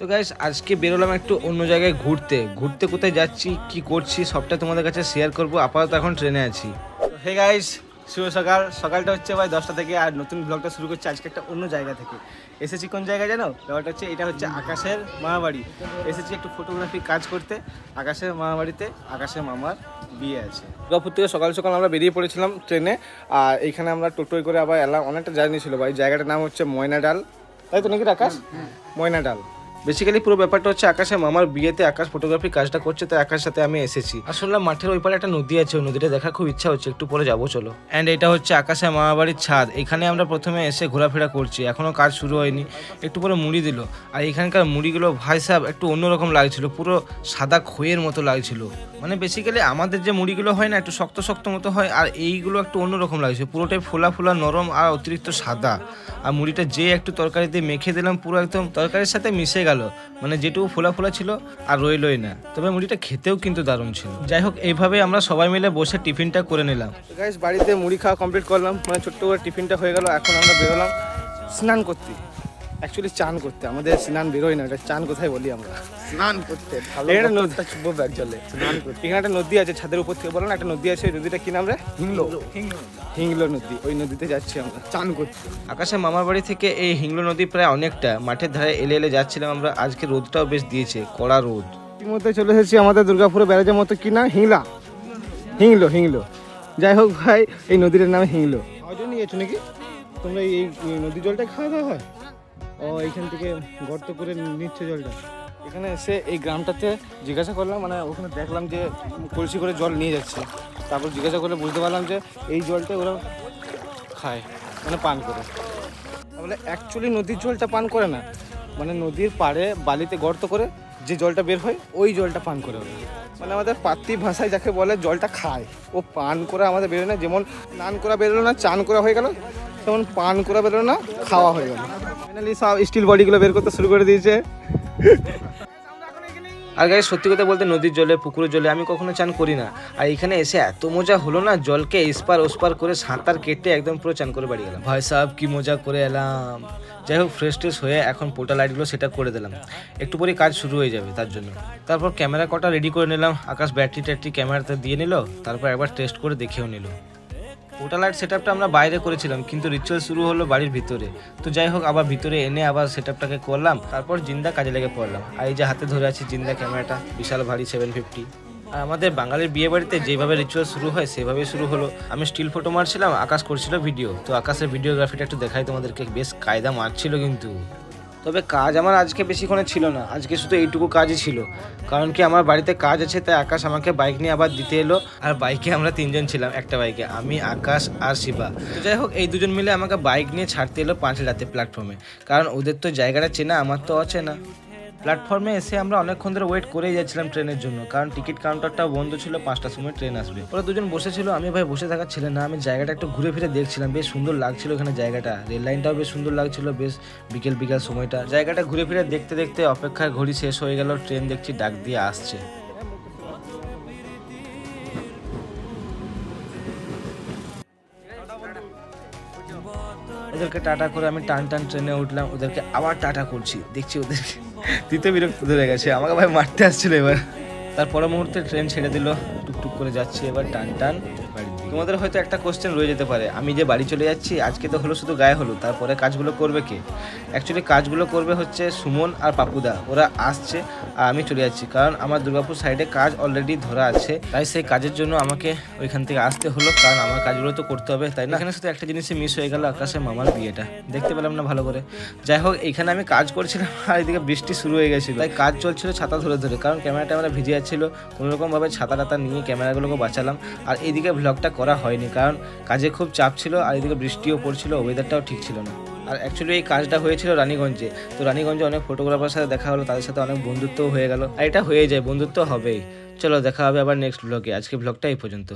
তো গাইস আজকে বেরোলাম একটু অন্য জায়গায় ঘুরতে। ঘুরতে কোথায় যাচ্ছি কি করছি সবটা তোমাদের কাছে শেয়ার করব। আপাতত এখন ট্রেনে আছি। হে গাইস শুভ সকাল। সকালটা হচ্ছে ভাই দশটা থেকে আর নতুন ব্লগটা শুরু করছে আজকে একটা অন্য জায়গা থেকে। এসেছি কোন জায়গায় জানো? ব্যাপারটা হচ্ছে এটা হচ্ছে আকাশের মামাবাড়ি। এসেছি একটু ফটোগ্রাফি কাজ করতে। আকাশের মামাবাড়িতে আকাশের মামার বিয়ে আছে। দুর্গাপুর থেকে সকাল সকাল আমরা বেরিয়ে পড়েছিলাম ট্রেনে আর এইখানে আমরা টোটোয় করে আবার এলাম। অনেকটা জার্নি ছিল ভাই। জায়গাটার নাম হচ্ছে ময়নাডাল। তাই তো নাকি আকাশ ময়নাডাল। বেসিক্যালি পুরো ব্যাপারটা হচ্ছে আকাশে মামার বিয়েতে আকাশ ফটোগ্রাফি কাজটা করছে তো আকাশের সাথে আমি এসেছি। আর শুনলাম মাঠের ওই পারে একটা নদী আছে, ওই নদীটা দেখার খুব ইচ্ছা হচ্ছে, একটু পরে যাব, চলো। অ্যান্ড এটা হচ্ছে আকাশে মামা বাড়ির ছাদ। এখানে আমরা প্রথমে এসে ঘোরাফেরা করছি এখনও কাজ শুরু হয়নি। একটু পরে মুড়ি দিল। আর এখানকার মুড়িগুলো ভাই সাহেব একটু অন্যরকম লাগছিল, পুরো সাদা খইয়ের মতো লাগছিল। মানে বেসিক্যালি আমাদের যে মুড়িগুলো হয় না, একটু শক্ত শক্ত মতো হয়, আর এইগুলো একটু অন্যরকম লাগছে পুরোটাই ফোলা ফোলা নরম আর অতিরিক্ত সাদা। আর মুড়িটা যে একটু তরকারিতে মেখে দিলাম, পুরো একদম তরকারির সাথে মিশে গেল। মানে যেটুকু ফোলা ফোলা ছিল আর রইলই না। তবে মুড়িটা খেতেও কিন্তু দারুণ ছিল। যাই হোক, এইভাবে আমরা সবাই মিলে বসে টিফিনটা করে নিলাম। গাইস বাড়িতে মুড়ি খাওয়া কমপ্লিট করলাম। মানে ছোট্ট করে টিফিনটা হয়ে গেল। এখন আমরা বেরোলাম স্নান করতে। অ্যাকচুয়ালি চান করতে আমাদের স্নান বেরোয় না এটা চান কোথায় বলি আমরা? স্নান করতে ভালো এখানে নদী একটা ব্যাগ চলে স্নান করতে। এখানে একটা নদী আছে ছাদের উপর থেকে বলো না একটা নদী আছে ওই নদীটা কি নাম রে? হিংলো। হিংলো। নদী ওই নদীতে যাচ্ছি আমরা চান করতে। আকাশের মামার বাড়ি থেকে এই হিংলো নদী প্রায় অনেকটা মাঠের ধারে এলে এলে যাচ্ছিলাম আমরা আজকে রোদটাও বেশ দিয়েছে কড়া রোদ। ইতিমধ্যে চলে এসেছি আমাদের দুর্গাপুরে ব্যারাজের মতো কি না? হিংলা। হিংলো হিংলো। যাই হোক ভাই এই নদীটার নাম হিংলো। খাওয়ার নিয়েছো নাকি? তোমরা এই এই নদী জলটা খাওয়া দাওয়া হয়? ও, এইখান থেকে গর্ত করে নিচ্ছে জলটা। এখানে এসে এই গ্রামটাতে জিজ্ঞাসা করলাম মানে ওখানে দেখলাম যে কলসি করে জল নিয়ে যাচ্ছে। তারপর জিজ্ঞাসা করলে বুঝতে পারলাম যে এই জলটা ওরা খায় মানে পান করে। তাহলে অ্যাকচুয়ালি নদীর জলটা পান করে না মানে নদীর পাড়ে বালিতে গর্ত করে যে জলটা বের হয়, ওই জলটা পান করে ওরা। মানে আমাদের পাতি ভাষায় যাকে বলে জলটা খায়, ও পান করে আমাদের বেরোয় না, যেমন স্নান করা বেরোলো না, চান করা হয়ে গেল, তেমন পান করা বেরোলো না, খাওয়া হয়ে গেল। ফাইনালি সব স্টিল বডিগুলো বের করতে শুরু করে দিয়েছে। আর গায়ে সত্যি কথা বলতে নদীর জলে, পুকুরের জলে আমি কখনো চান করি না। আর এখানে এসে এত মজা হলো না, জলকে এসপার ওসপার করে সাঁতার কেটে একদম পুরো চান করে বাড়ি গেলাম। ভাই সাহেব, কি মজা করে এলাম। যাই হোক ফ্রেশ ট্রেশ হয়ে এখন পোটা লাইটগুলো সেটা করে দিলাম। একটু পরে কাজ শুরু হয়ে যাবে তার জন্য। তারপর ক্যামেরা কটা রেডি করে নিলাম। আকাশ ব্যাটারি ট্যাটারি ক্যামেরাতে দিয়ে নিল, তারপর একবার টেস্ট করে দেখেও নিল। ওটা লাইট সেট আমরা বাইরে করেছিলাম, কিন্তু রিচুয়াল শুরু হলো বাড়ির ভিতরে। তো যাই হোক, আবার ভিতরে এনে আবার সেট করলাম, তারপর জিন্দা কাজে লেগে পড়লাম। আর এই যে হাতে ধরে আছি জিন্দা ক্যামেরাটা, বিশাল ভারী সেভেন ফিফটি আর আমাদের বাঙালির বিয়ে বাড়িতে যেভাবে রিচুয়াল শুরু হয়, সেভাবেই শুরু হলো। আমি স্টিল ফটো মারছিলাম, আকাশ করছিল ভিডিও তো আকাশের ভিডিওগ্রাফিটা একটু দেখাই তোমাদেরকে, বেশ কায়দা মারছিল কিন্তু। তবে কাজ আমার আজকে বেশিক্ষণে ছিল না। আজকে শুধু এইটুকু কাজই ছিল। কারণ কি আমার বাড়িতে কাজ আছে, তাই আকাশ আমাকে বাইক নিয়ে আবার দিতে এলো। আর বাইকে আমরা তিনজন ছিলাম, একটা বাইকে, আমি, আকাশ আর শিবা। তো যাই হোক, এই দুজন মিলে আমাকে বাইক নিয়ে ছাড়তে এলো পাঁচ রাতে প্ল্যাটফর্মে কারণ ওদের তো জায়গাটা চেনা, আমার তো অচেনা। প্ল্যাটফর্মে এসে আমরা অনেকক্ষণ ধরে ওয়েট করেই যাচ্ছিলাম ট্রেনের জন্য, কারণ টিকিট কাউন্টারটাও বন্ধ ছিল পাঁচটার সময় ট্রেন আসবে। ওরা দুজন বসেছিল, আমি ভাই বসে থাকার ছিল না, আমি জায়গাটা একটু ঘুরে ফিরে দেখছিলাম, বেশ সুন্দর লাগছিল এখানে জায়গাটা। রেল লাইনটাও বেশ সুন্দর লাগছিল, বেশ বিকেল বিকেল সময়টা। জায়গাটা ঘুরে ফিরে দেখতে দেখতে অপেক্ষার ঘড়ি শেষ হয়ে গেল, ট্রেন দেখছি ডাক দিয়ে আসছে। ওদেরকে টাটা করে আমি টান টান ট্রেনে উঠলাম, ওদেরকে আবার টাটা করছি দেখছি ওদেরকে দিতে বিরক্ত ধরে গেছে, আমাকে ভাই মারতে আসছিল এবার তার পর মুহূর্তে ট্রেন ছেড়ে দিল, টুকটুক করে যাচ্ছি এবার টান টান। তোমাদের হয়তো একটা কোশ্চেন রয়ে যেতে পারে। আমি যে বাড়ি চলে যাচ্ছি, আজকে তো হলো শুধু গায়ে হলো তারপরে কাজগুলো করবে কে? অ্যাকচুয়ালি কাজগুলো করবে হচ্ছে সুমন আর পাপুদা। ওরা আসছে আর আমি চলে যাচ্ছি, কারণ আমার দুর্গাপুর সাইডে কাজ অলরেডি ধরা আছে। তাই সেই কাজের জন্য আমাকে ওইখান থেকে আসতে হলো, কারণ আমার কাজগুলো তো করতে হবে। তাই না? এখানে শুধু একটা জিনিসই মিস হয়ে গেল আকাশের মামার বিয়েটা। দেখতে পেলাম না ভালো করে। যাই হোক, এখানে আমি কাজ করছিলাম, আর এদিকে বৃষ্টি শুরু হয়ে গেছিল। তাই কাজ চলছিল ছাতা ধরে ধরে, কারণ ক্যামেরাটা আমরা ভিজে যাচ্ছিল। কোনোরকমভাবে ছাতা টাতা নিয়ে ক্যামেরাগুলোকে বাঁচালাম। আর এইদিকে ব্লগটা করা হয়নি, কারণ কাজে খুব চাপ ছিল আর এদিকে বৃষ্টিও পড়ছিল ওয়েদারটাও ঠিক ছিল না। আর অ্যাকচুয়ালি এই কাজটা হয়েছিল রানীগঞ্জে। তো রানীগঞ্জে অনেক ফটোগ্রাফার সাথে দেখা হলো, তাদের সাথে অনেক বন্ধুত্বও হয়ে গেল। আর এটা হয়ে যায়, বন্ধুত্ব হবেই। চলো দেখা হবে আবার নেক্সট ব্লগে আজকে ব্লগটা এই পর্যন্ত।